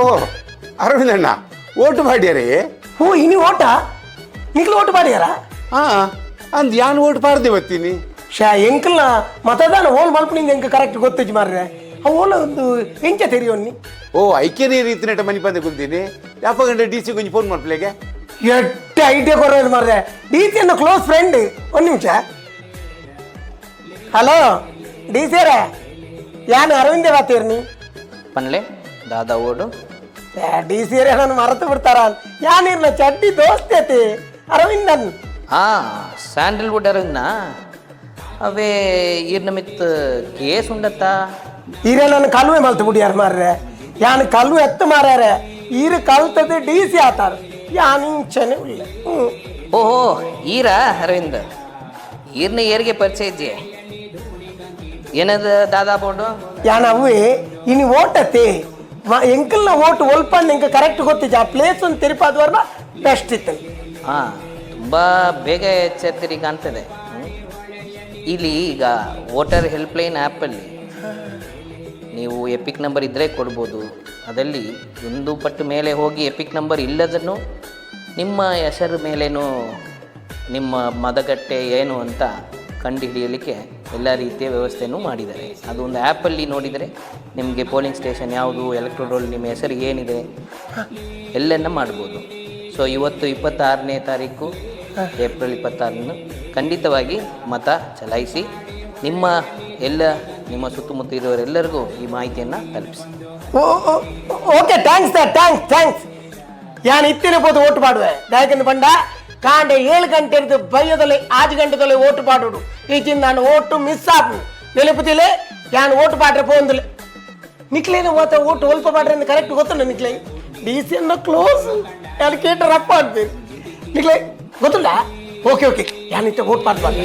ಓ ಅರವಿಂದಣ್ಣ vote ಮಾಡ್ಯಾರಿ? ಹ್ಞೂ ಇನಿ ಓಟ? ಈಗಲೂ ಓಟ್ ಮಾಡ್ಯಾರ? ಹಾ ಅಂದ್ ಯಾನ್ ಓಟ್ ಮಾಡ್ದೆ ಬತ್ತೀನಿ ಶಾ ಎಂಕಲ್ನ ಮತದಾನ ಓಲ್ ಮಲ್ಪನಿಂದ ಎಂಕ ಕರೆಕ್ಟ್ ಗೊತ್ತಿಜ್ಜಿ ಮಾರ್ರೆ? ಅವು ಓಲ ಒಂದು ಎಂಚ ತೆರಿಯೋನ್ನಿ ಓ ಐಕ್ಯನೇ ರೀತಿ ನೆಟ್ಟ ಮನಿ ಬಂದೆ ಕುಂತೀನಿ ಯಾಪ ಗಂಟೆ ಡಿ ಸಿ ಗುಂಜಿ ಫೋನ್ ಮಾಡ್ಪ್ಲೇಗೆ? ಎಟ್ಟ ಐಡಿಯಾ ಕೊಡೋದು ಮಾರ್ರೆ? ಡಿ ಸಿ ಅನ್ನ ಕ್ಲೋಸ್ ಫ್ರೆಂಡ್ ಒಂದು ನಿಮಿಷ. ಹಲೋ ಡಿ ಯಾನು ಅರವಿಂದ ಬಾತೀರ್ನಿ ಪನ್ಲೆ ದಾದಾ ಓಡು. ಡಿ ಸೀರೆ ನಾನು ಮರೆತು ಬಿಡ್ತಾರ. ಯಾನಿರ್ಲ ಚಡ್ಡಿ ದೋಸ್ತೈತಿ ಅರವಿಂದನ್ ಆ ಸ್ಯಾಂಡಲ್ವುಡ್ ಅರವಿಂದ ಅವೇ ಇರ್ ಮಿತ್ ಕೇಸ್ ಉಂಡತ್ತಾ? ಈರೇ ನನ್ನ ಕಲ್ವೆ ಮಲ್ತು ಬಿಡಿಯಾರ ಮಾರ್ರೆ. ಯಾನ್ ಕಲ್ಲು ಎತ್ತು ಮಾರ್ಯಾರ. ಈರು ಕಲ್ತದೆ ಡಿ ಸಿ ಆತಾರ. ಯಾನ್ ಇಂಚನೆ ಇಲ್ಲ ಹ್ಞೂ ಓಹೋ ಈರ ಅರವಿಂದ್? ಈರ್ನ ಏರಿಗೆ ಪರಿಚಯ ಇಜ್ಜಿ ಏನದ ದಾದಾ ಬೋರ್ಡು ಯಾನ್ ಅವೇ ಇನಿ ಓಟತಿ ಎಂಕಲ್ನ ಓಟ್ ಒಲ್ಪಂಡ್ ನಿಂಗೆ ಕರೆಕ್ಟ್ ಗೊತ್ತಿಜ್ಜ ಆ ಪ್ಲೇಸ್ ಒಂದು ತಿರುಪಾದವರ್ನ ಬೆಸ್ಟ್ ಇತ್ತು. ಹಾಂ ತುಂಬ ಬೇಗ ಎಚ್ಚೆತ್ತರಿ ಕಾಣ್ತದೆ. ಇಲ್ಲಿ ಈಗ ವೋಟರ್ ಹೆಲ್ಪ್ಲೈನ್ ಆ್ಯಪಲ್ಲಿ ನೀವು ಎಪಿಕ್ ನಂಬರ್ ಇದ್ದರೆ ಕೊಡ್ಬೋದು. ಅದಲ್ಲಿ ಒಂದು ಪಟ್ಟು ಮೇಲೆ ಹೋಗಿ ಎಪಿಕ್ ನಂಬರ್ ಇಲ್ಲದನ್ನು ನಿಮ್ಮ ಹೆಸರು ಮೇಲೇನು ನಿಮ್ಮ ಮದಗಟ್ಟೆ ಏನು ಅಂತ ಕಂಡುಹಿಡಿಯಲಿಕ್ಕೆ ಎಲ್ಲ ರೀತಿಯ ವ್ಯವಸ್ಥೆಯನ್ನು ಮಾಡಿದ್ದಾರೆ. ಅದು ಒಂದು ಆ್ಯಪಲ್ಲಿ ನೋಡಿದರೆ ನಿಮಗೆ ಪೋಲಿಂಗ್ ಸ್ಟೇಷನ್ ಯಾವುದು ಎಲೆಕ್ಟ್ರೋ ರೋಲ್ ನಿಮ್ಮ ಹೆಸರು ಏನಿದೆ, ಎಲ್ಲನ್ನ ಮಾಡ್ಬೋದು. ಸೊ ಇವತ್ತು ಇಪ್ಪತ್ತಾರನೇ ತಾರೀಕು, ಏಪ್ರಿಲ್ ಇಪ್ಪತ್ತಾರನ್ನು ಖಂಡಿತವಾಗಿ ಮತ ಚಲಾಯಿಸಿ, ನಿಮ್ಮ ಎಲ್ಲ, ನಿಮ್ಮ ಸುತ್ತಮುತ್ತ ಇರೋರೆಲ್ಲರಿಗೂ ಈ ಮಾಹಿತಿಯನ್ನು ತಲುಪಿಸಿ. Okay thanks sir thanks thanks ಯಾನ್ ಇತ್ತಿನ ಪೋದು ಓಟ್ ಮಾಡುವೆ ಯಾಕಂದ್ರೆ ಬಂಡ ಕಾಂಡೆ ಏಳು ಗಂಟೆ ಇರ್ದು ಬೈಯದಲ್ಲಿ ಆಜು ಗಂಟೆದಲ್ಲಿ ಓಟ್ ಪಾಡುಡು ಈಚಿನ ನಾನು ಓಟು ಮಿಸ್ ಆಪು ನೆನಪುತಿಲೆ ಯಾನ್ ಓಟ್ ಪಾಡ್ರೆ ಪೋಂದಿಲ್ಲ ನಿಕ್ಲೇನು ಓತ ಓಟ್ ಒಲ್ಪ ಪಾಡ್ರೆ ಅಂತ ಕರೆಕ್ಟ್ ಗೊತ್ತುಂಡ ನಿಕ್ಲೆ ಡಿ ಸಿ ಅನ್ನ ಕ್ಲೋಸ್ ಯಾರು ಕೇಟ ರಪ್ಪ ಅಂತೀರಿ ನಿಕ್ಲೆ ಗೊತ್ತುಂಡ ಓಕೆ ಓಕೆ ಯಾನಿತ್ತ ಓಟ್ ಪಾಡ್ಬಾರ್ದು